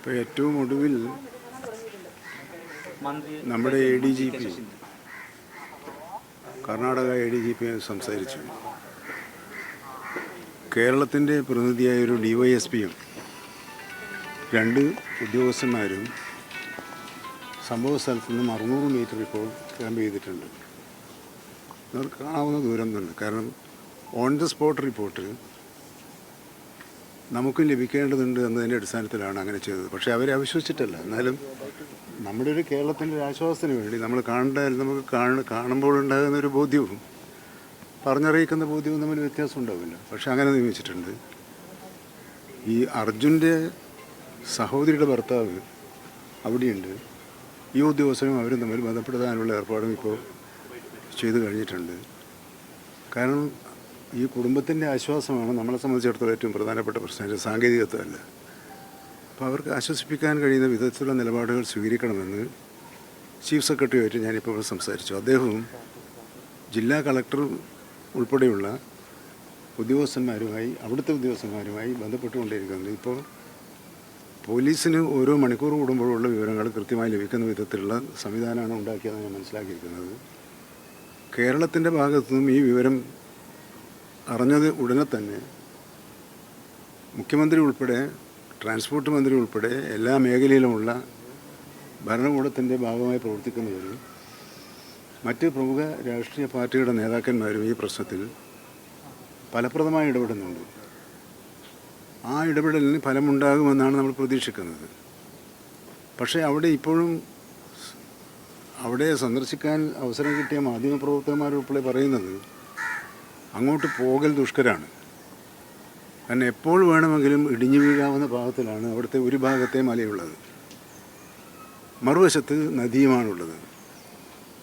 ഇപ്പോൾ ഏറ്റവും ഒടുവിൽ നമ്മുടെ A D G P Karnataka A D G P സംസാരിച്ചു. കേരളത്തിന്റെ പ്രതിനിധിയായ ഒരു ഡി വൈ എസ് പിയും രണ്ട് ഉദ്യോഗസ്ഥന്മാരും സംഭവ സ്ഥലത്ത് നിന്നും അറുന്നൂറ് മീറ്റർ ഇപ്പോൾ ക്യാമ്പ് ചെയ്തിട്ടുണ്ട്. അവർ കാണാവുന്ന ദൂരം തന്നെ. കാരണം ഓൺ ദ സ്പോട്ട് റിപ്പോർട്ട് നമുക്കും ലഭിക്കേണ്ടതുണ്ട് എന്നതിന്റെ അടിസ്ഥാനത്തിലാണ് അങ്ങനെ ചെയ്തത്. പക്ഷേ അവരെ അവിശ്വസിച്ചിട്ടല്ല. എന്നാലും നമ്മുടെ ഒരു കേരളത്തിന്റെ ഒരു ആശ്വാസത്തിന് വേണ്ടി നമ്മൾ കാണേണ്ട നമുക്ക് കാണ കാണുമ്പോൾ ഉണ്ടാകുന്ന ഒരു ബോധ്യവും പറഞ്ഞറിയിക്കുന്ന ബോധ്യവും തമ്മിൽ വ്യത്യാസം ഉണ്ടാവില്ല. പക്ഷെ അങ്ങനെ നിയമിച്ചിട്ടുണ്ട്. ഈ അർജുന്റെ സഹോദരിയുടെ ഭർത്താവ് അവിടെയുണ്ട്. ഈ ഉദ്യോഗസ്ഥരും അവരും തമ്മിൽ ബന്ധപ്പെടുത്താനുള്ള ഏർപ്പാടും ഇപ്പോൾ ചെയ്തു കഴിഞ്ഞിട്ടുണ്ട്. കാരണം ഈ കുടുംബത്തിന്റെ ആശ്വാസമാണ് നമ്മളെ സംബന്ധിച്ചിടത്തോളം ഏറ്റവും പ്രധാനപ്പെട്ട പ്രശ്നം. സാങ്കേതികത്വമല്ല. അപ്പോൾ അവർക്ക് ആശ്വസിപ്പിക്കാൻ കഴിയുന്ന വിധത്തിലുള്ള നിലപാടുകൾ സ്വീകരിക്കണമെന്ന് ചീഫ് സെക്രട്ടറിയുമായിട്ട് ഞാനിപ്പോൾ ഇവിടെ സംസാരിച്ചു. അദ്ദേഹവും ജില്ലാ കളക്ടർ ഉൾപ്പെടെയുള്ള ഉദ്യോഗസ്ഥന്മാരുമായി അവിടുത്തെ ഉദ്യോഗസ്ഥന്മാരുമായി ബന്ധപ്പെട്ടുകൊണ്ടിരിക്കുന്നത് ഇപ്പോൾ പോലീസിന് ഓരോ മണിക്കൂർ കൂടുമ്പോഴുള്ള വിവരങ്ങൾ കൃത്യമായി ലഭിക്കുന്ന വിധത്തിലുള്ള സംവിധാനമാണ് ഉണ്ടാക്കിയതെന്ന് ഞാൻ മനസ്സിലാക്കിയിരിക്കുന്നത്. കേരളത്തിന്റെ ഭാഗത്തു നിന്നും ഈ വിവരം അറിഞ്ഞത് ഉടനെ തന്നെ മുഖ്യമന്ത്രി ഉൾപ്പെടെ ട്രാൻസ്പോർട്ട് മന്ത്രി ഉൾപ്പെടെ എല്ലാ മേഖലയിലുമുള്ള ഭരണകൂടത്തിന്റെ ഭാഗമായി പ്രവർത്തിക്കുന്നവരും മറ്റ് പ്രമുഖ രാഷ്ട്രീയ പാർട്ടിയുടെ നേതാക്കന്മാരും ഈ പ്രശ്നത്തിൽ ഫലപ്രദമായി ഇടപെടുന്നുണ്ട്. ആ ഇടപെടലിന് ഫലമുണ്ടാകുമെന്നാണ് നമ്മൾ പ്രതീക്ഷിക്കുന്നത്. പക്ഷേ അവിടെ ഇപ്പോഴും അവിടെ സന്ദർശിക്കാൻ അവസരം കിട്ടിയ മാധ്യമപ്രവർത്തകന്മാരുൾപ്പെടെ പറയുന്നത് അങ്ങോട്ട് പോകൽ ദുഷ്കരമാണ് കാരണം എപ്പോൾ വേണമെങ്കിലും ഇടിഞ്ഞു വീഴാവുന്ന ഭാഗത്തിലാണ് അവിടുത്തെ ഒരു ഭാഗത്തെ മലയുള്ളത്. മറുവശത്ത് നദിയുമാണുള്ളത്.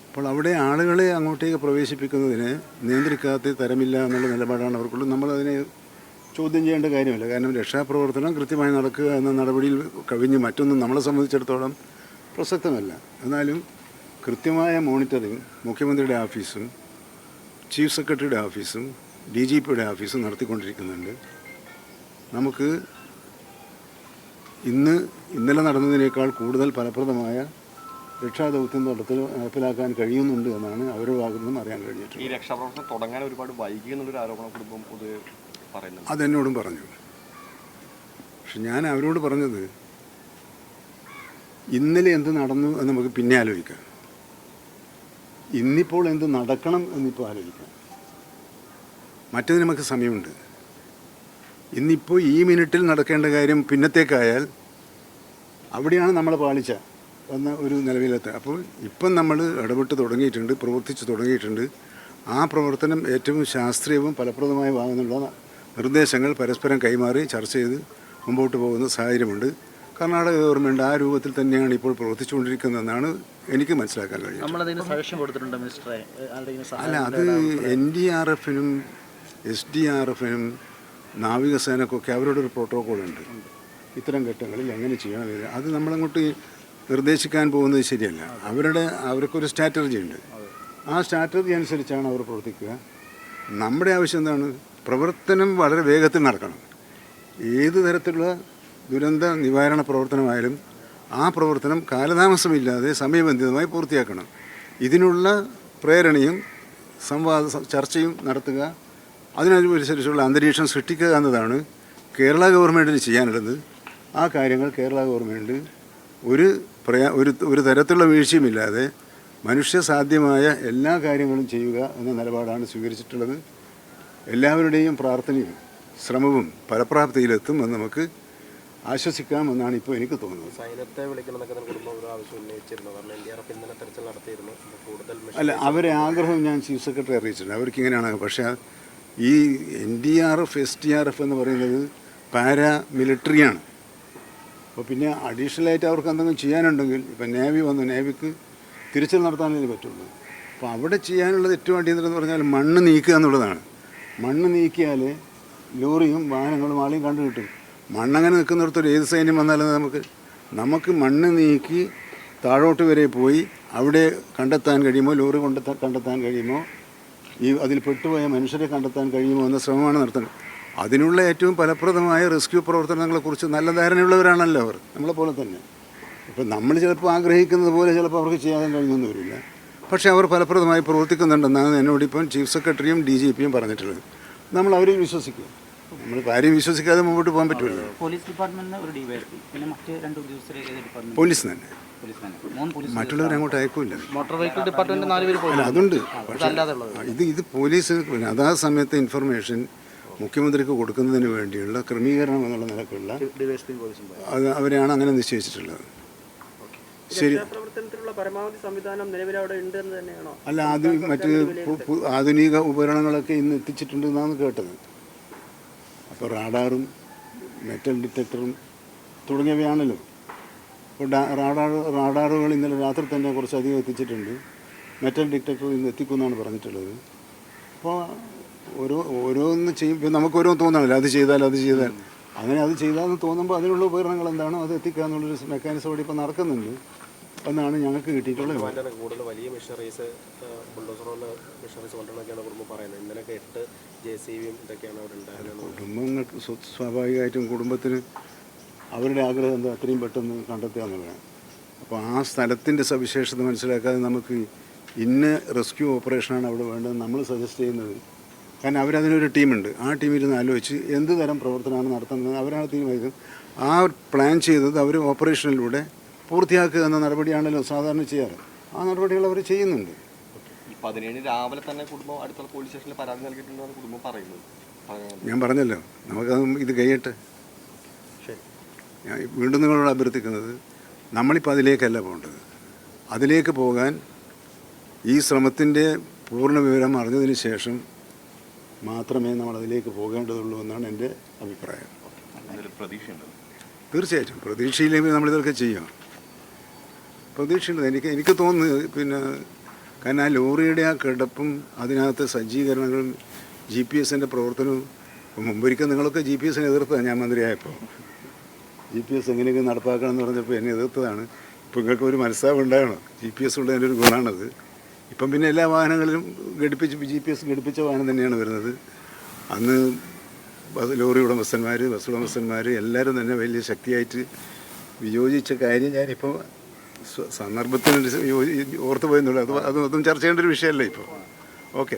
അപ്പോൾ അവിടെ ആളുകളെ അങ്ങോട്ടേക്ക് പ്രവേശിപ്പിക്കുന്നതിന് നിയന്ത്രിക്കാത്ത തരമില്ല എന്നുള്ള നിലപാടാണ് അവർക്കുള്ളത്. നമ്മളതിനെ ചോദ്യം ചെയ്യേണ്ട കാര്യമില്ല. കാരണം രക്ഷാപ്രവർത്തനം കൃത്യമായി നടക്കുക എന്ന നടപടിയിൽ കവിഞ്ഞ് മറ്റൊന്നും നമ്മളെ സംബന്ധിച്ചിടത്തോളം പ്രസക്തമല്ല. എന്നാലും കൃത്യമായ മോണിറ്ററിംഗ് മുഖ്യമന്ത്രിയുടെ ഓഫീസും ചീഫ് സെക്രട്ടറിയുടെ ഓഫീസും ഡി ജി പിയുടെ ഓഫീസും നടത്തിക്കൊണ്ടിരിക്കുന്നുണ്ട്. നമുക്ക് ഇന്ന് ഇന്നലെ നടന്നതിനേക്കാൾ കൂടുതൽ ഫലപ്രദമായ രക്ഷാദൗത്യം നടത്തിൽ നടപ്പിലാക്കാൻ കഴിയുന്നുണ്ട് എന്നാണ് അവരുടെ ഭാഗത്തു നിന്നും അറിയാൻ കഴിഞ്ഞിട്ടുള്ളത്. ഈ രക്ഷാപ്രവർത്തനം തുടങ്ങാൻ ഒരുപാട് വൈകി എന്നുള്ളൊരു ആരോപണം കുടുംബം പറയുന്നു പറയുന്നുണ്ട്. അതെന്നോടും പറഞ്ഞു. പക്ഷെ ഞാൻ അവരോട് പറഞ്ഞത് ഇന്നലെ എന്ത് നടന്നു എന്ന് നമുക്ക് പിന്നെ ആലോചിക്കാം. ഇന്നിപ്പോൾ എന്ത് നടക്കണം എന്നിപ്പോൾ ആലോചിക്കാം. മറ്റേത് നമുക്ക് സമയമുണ്ട്. ഇന്നിപ്പോൾ ഈ മിനിറ്റിൽ നടക്കേണ്ട കാര്യം പിന്നത്തേക്കായാൽ അവിടെയാണ് നമ്മൾ പാളിച്ച എന്ന ഒരു നിലവിലെത്തുക അപ്പോൾ ഇപ്പം നമ്മൾ ഇടപെട്ട് തുടങ്ങിയിട്ടുണ്ട് പ്രവർത്തിച്ച് തുടങ്ങിയിട്ടുണ്ട്. ആ പ്രവർത്തനം ഏറ്റവും ശാസ്ത്രീയവും ഫലപ്രദമായ വാങ്ങുന്നുള്ള നിർദ്ദേശങ്ങൾ പരസ്പരം കൈമാറി ചർച്ച ചെയ്ത് മുമ്പോട്ട് പോകുന്ന സാഹചര്യമുണ്ട്. കർണാടക ഗവൺമെന്റ് ആ രൂപത്തിൽ തന്നെയാണ് ഇപ്പോൾ പ്രവർത്തിച്ചുകൊണ്ടിരിക്കുന്നതെന്നാണ് എനിക്ക് മനസ്സിലാക്കാൻ കഴിയുന്നത് അല്ല അത് എൻ ഡി ആർ എഫിനും എസ് ഡി ആർ എഫിനും നാവികസേനക്കൊക്കെ അവരുടെ ഒരു പ്രോട്ടോകോൾ ഉണ്ട് ഇത്തരം ഘട്ടങ്ങളിൽ എങ്ങനെ ചെയ്യണം അത് നമ്മളങ്ങോട്ട് നിർദ്ദേശിക്കാൻ പോകുന്നത് ശരിയല്ല. അവരുടെ അവർക്കൊരു സ്ട്രാറ്റജി ഉണ്ട്. ആ സ്ട്രാറ്റജി അനുസരിച്ചാണ് അവർ പ്രവർത്തിക്കുക. നമ്മുടെ ആവശ്യം എന്താണ്? പ്രവർത്തനം വളരെ വേഗത്തിൽ നടക്കണം. ഏത് തരത്തിലുള്ള ദുരന്ത നിവാരണ പ്രവർത്തനമായാലും ആ പ്രവർത്തനം കാലതാമസമില്ലാതെ സമയബന്ധിതമായി പൂർത്തിയാക്കണം. ഇതിനുള്ള പ്രേരണയും സംവാദ ചർച്ചയും നടത്തുക അതിനനുസരിച്ചുള്ള അന്തരീക്ഷം സൃഷ്ടിക്കുക എന്നതാണ് കേരള ഗവൺമെന്റിന് ചെയ്യാനുള്ളത്. ആ കാര്യങ്ങൾ കേരള ഗവൺമെന്റ് ഒരു പ്രയാ ഒരു ഒരു തരത്തിലുള്ള വീഴ്ചയുമില്ലാതെ മനുഷ്യസാധ്യമായ എല്ലാ കാര്യങ്ങളും ചെയ്യുക എന്ന നിലപാടാണ് സ്വീകരിച്ചിട്ടുള്ളത്. എല്ലാവരുടെയും പ്രാർത്ഥനയും ശ്രമവും ഫലപ്രാപ്തിയിലെത്തും എന്ന് നമുക്ക് ആശ്വസിക്കാം എന്നാണ് ഇപ്പോൾ എനിക്ക് തോന്നുന്നത്. സൈന്യത്തെ വിളിക്കണമെന്നൊക്കെ കുടുംബം ഒരു ആവശ്യം ഉന്നയിച്ചിരുന്നു. കാരണം എൻ ഡി ആർ എഫ് ഇന്നലെ തെരച്ചിൽ നടത്തിയിരുന്നു. കൂടുതൽ അല്ല അവരെ ആഗ്രഹം ഞാൻ ചീഫ് സെക്രട്ടറി അറിയിച്ചിട്ടുണ്ട്. അവർക്ക് ഇങ്ങനെയാണ് പക്ഷേ ഈ N D R F S T R F എന്ന് പറയുന്നത് പാരാ മിലിറ്ററിയാണ് അപ്പോൾ പിന്നെ അഡീഷണലായിട്ട് അവർക്ക് എന്തെങ്കിലും ചെയ്യാനുണ്ടെങ്കിൽ ഇപ്പം നേവി വന്നു. നേവിക്ക് തിരിച്ചൽ നടത്താനേ പറ്റുള്ളൂ. അപ്പോൾ അവിടെ ചെയ്യാനുള്ളത് ഏറ്റവും അടിയന്തരം എന്ന് പറഞ്ഞാൽ മണ്ണ് നീക്കുക എന്നുള്ളതാണ്. മണ്ണ് നീക്കിയാൽ ലോറിയും വാഹനങ്ങളും ആളെയും കണ്ടു കിട്ടും മണ്ണങ്ങനെ നിൽക്കുന്നിടത്തൊരു ഏത് സൈന്യം വന്നാലും നമുക്ക് നമുക്ക് മണ്ണ് നീക്കി താഴോട്ട് വരെ പോയി അവിടെ കണ്ടെത്താൻ കഴിയുമോ? ലോറി കൊണ്ടെത്താൻ കണ്ടെത്താൻ കഴിയുമോ? ഈ അതിൽ പെട്ടുപോയ മനുഷ്യരെ കണ്ടെത്താൻ കഴിയുമോ എന്ന ശ്രമമാണ് നടത്തുന്നത്. അതിനുള്ള ഏറ്റവും ഫലപ്രദമായ റെസ്ക്യൂ പ്രവർത്തനങ്ങളെക്കുറിച്ച് നല്ല ധാരണയുള്ളവരാണല്ലോ അവർ. നമ്മളെ പോലെ തന്നെ. ഇപ്പം നമ്മൾ ചിലപ്പോൾ ആഗ്രഹിക്കുന്നത് പോലെ ചിലപ്പോൾ അവർക്ക് ചെയ്യാൻ കഴിയുമെന്ന് വരില്ല പക്ഷേ അവർ ഫലപ്രദമായി പ്രവർത്തിക്കുന്നുണ്ടെന്നാണ് എന്നോടിപ്പം ചീഫ് സെക്രട്ടറിയും ഡി ജി പിയും പറഞ്ഞിട്ടുള്ളത്. നമ്മൾ അവരെ വിശ്വസിക്കും നമ്മൾ ഭാര്യ വിശ്വസിക്കാതെ മുമ്പോട്ട് പോകാൻ പറ്റുമല്ലോ. പോലീസ് ഡിപ്പാർട്ട്മെന്റിന് ഒരു ഡിവൈഎസ്പി പിന്നെ മറ്റ് രണ്ട് ഉദ്യോഗസ്ഥരെ ഏത് ഡിപ്പാർട്ട്മെന്റ് പോലീസ് തന്നെ. പോലീസ് തന്നെ. മൂന്ന് പോലീസ് മറ്റുള്ളവരെ അങ്ങോട്ട് അയക്കൂല മോട്ടോർ വെഹിക്കിൾ ഡിപ്പാർട്ട്മെന്റ് നാല് പേര് അല്ല അതുണ്ട്. പക്ഷേ ഇത് ഇത് പോലീസ് പിന്നെ അതാ സമയത്ത് ഇൻഫർമേഷൻ മുഖ്യമന്ത്രിക്ക് കൊടുക്കുന്നതിന് വേണ്ടിയുള്ള ക്രമീകരണം എന്നുള്ള നിലക്കുള്ള അത് അവരെയാണ് അങ്ങനെ നിശ്ചയിച്ചിട്ടുള്ളത്. ശരി. അല്ല അത് മറ്റ് ആധുനിക ഉപകരണങ്ങളൊക്കെ ഇന്ന് എത്തിച്ചിട്ടുണ്ട് എന്നാണ് കേട്ടത്. അപ്പോൾ റാഡാറും മെറ്റൽ ഡിറ്റക്ടറും തുടങ്ങിയവയാണല്ലോ. ഇപ്പോൾ റാഡാർ റാഡാറുകൾ ഇന്നലെ രാത്രി തന്നെ കുറച്ചധികം എത്തിച്ചിട്ടുണ്ട്. മെറ്റൽ ഡിറ്റക്ടർ ഇന്ന് എത്തിക്കുമെന്നാണ് പറഞ്ഞിട്ടുള്ളത്. അപ്പോൾ ഓരോ ഓരോന്ന് ചെയ്യും. നമുക്ക് ഓരോ തോന്നണല്ലോ അത് ചെയ്താൽ അത് ചെയ്താൽ. അങ്ങനെ അത് ചെയ്താൽ തോന്നുമ്പോൾ അതിനുള്ള ഉപകരണങ്ങൾ എന്താണോ അത് എത്തിക്കുക എന്നുള്ളൊരു മെക്കാനിസം ഇവിടെ ഇപ്പോൾ നടക്കുന്നുണ്ട്. എന്നാണ് ഞങ്ങൾക്ക് കിട്ടിയിട്ടുള്ളത്. കൂടുതൽ വലിയ മെഷീനറീസ് ബുൾഡോസറുള്ള മിഷനറീസ് കൊണ്ടുവന്നൊക്കെയാണ് കുടുംബം പറയുന്നത്. ഇന്നലെയൊക്കെ എട്ട് ജെ സി ബിയും ഇതൊക്കെയാണ് അവിടെ ഉണ്ടായിരുന്നത്. കുടുംബങ്ങൾക്ക് സ്വാഭാവികമായിട്ടും കുടുംബത്തിന് അവരുടെ ആഗ്രഹം എന്താ? അത്രയും പെട്ടെന്ന് കണ്ടെത്തുക എന്നുള്ളതാണ്. അപ്പോൾ ആ സ്ഥലത്തിന്റെ സവിശേഷത മനസ്സിലാക്കാതെ നമുക്ക് ഇന്ന റെസ്ക്യൂ ഓപ്പറേഷനാണ് അവിടെ വേണ്ടത് നമ്മൾ സജസ്റ്റ് ചെയ്യുന്നത്. കാരണം അവരതിനൊരു ടീമുണ്ട്. ആ ടീമിരുന്ന് ആലോചിച്ച് എന്ത് തരം പ്രവർത്തനമാണ് നടത്തുന്നത് അവരാണ് തീരുമാനിക്കുന്നത്. ആ പ്ലാൻ ചെയ്തത് അവർ ഓപ്പറേഷനിലൂടെ പൂർത്തിയാക്കുക എന്ന നടപടിയാണല്ലോ സാധാരണ ചെയ്യാറ്. ആ നടപടികൾ അവർ ചെയ്യുന്നുണ്ട്. ഈ പതിനേഴ് രാവിലെ തന്നെ കുടുംബം അടുത്തുള്ള പോലീസ് സ്റ്റേഷനിൽ പരാതി നൽകിയിട്ടുണ്ടെന്നാണ് കുടുംബം പറയുന്നത്. ഞാൻ പറഞ്ഞല്ലോ നമുക്ക് ഇത് കഴിയട്ടെ. ഞാൻ വീണ്ടും നിങ്ങളോട് അഭ്യർത്ഥിക്കുന്നത് നമ്മളിപ്പോൾ അതിലേക്കല്ല പോകേണ്ടത്. അതിലേക്ക് പോകാൻ ഈ ശ്രമത്തിന്റെ പൂർണ വിവരം അറിഞ്ഞതിന് ശേഷം മാത്രമേ നമ്മൾ അതിലേക്ക് പോകേണ്ടതുള്ളൂ എന്നാണ് എന്റെ അഭിപ്രായം. തീർച്ചയായിട്ടും. പ്രതീക്ഷയില്ലെങ്കിൽ നമ്മളിതൊക്കെ ചെയ്യാം. പ്രതീക്ഷയുണ്ട്. എനിക്ക് എനിക്ക് തോന്നുന്നു പിന്നെ കാരണം ആ ലോറിയുടെ ആ കിടപ്പും അതിനകത്ത് സജ്ജീകരണങ്ങളും ജി പി എസിന്റെ പ്രവർത്തനവും മുമ്പൊരിക്കൽ നിങ്ങളൊക്കെ ജി പി എസിനെ എതിർത്തതാണ് ഞാൻ മന്ത്രിയായപ്പോൾ. ജി പി എസ് എങ്ങനെയൊക്കെ നടപ്പാക്കണം എന്ന് പറഞ്ഞപ്പോൾ എന്നെ എതിർത്തതാണ്. ഇപ്പോൾ നിങ്ങൾക്ക് ഒരു മനസ്സാവ് ഉണ്ടാകണം. ജി പി എസ് ഉള്ളതിന്റെ ഒരു ഗുണമാണത്. ഇപ്പം പിന്നെ എല്ലാ വാഹനങ്ങളിലും ഘടിപ്പിച്ച് ജി പി എസ് ഘടിപ്പിച്ച വാഹനം തന്നെയാണ് വരുന്നത്. അന്ന് ബസ് ലോറി ഉടമസ്ഥന്മാർ ബസ് ഉടമസ്ഥന്മാർ എല്ലാവരും തന്നെ വലിയ ശക്തിയായിട്ട് വിയോജിച്ച കാര്യം ഞാനിപ്പോൾ സന്ദർഭത്തിന് ഓർത്ത് അത് അതൊന്നും ചർച്ച ചെയ്യേണ്ട ഒരു വിഷയമല്ലേ ഇപ്പോൾ ഓക്കെ.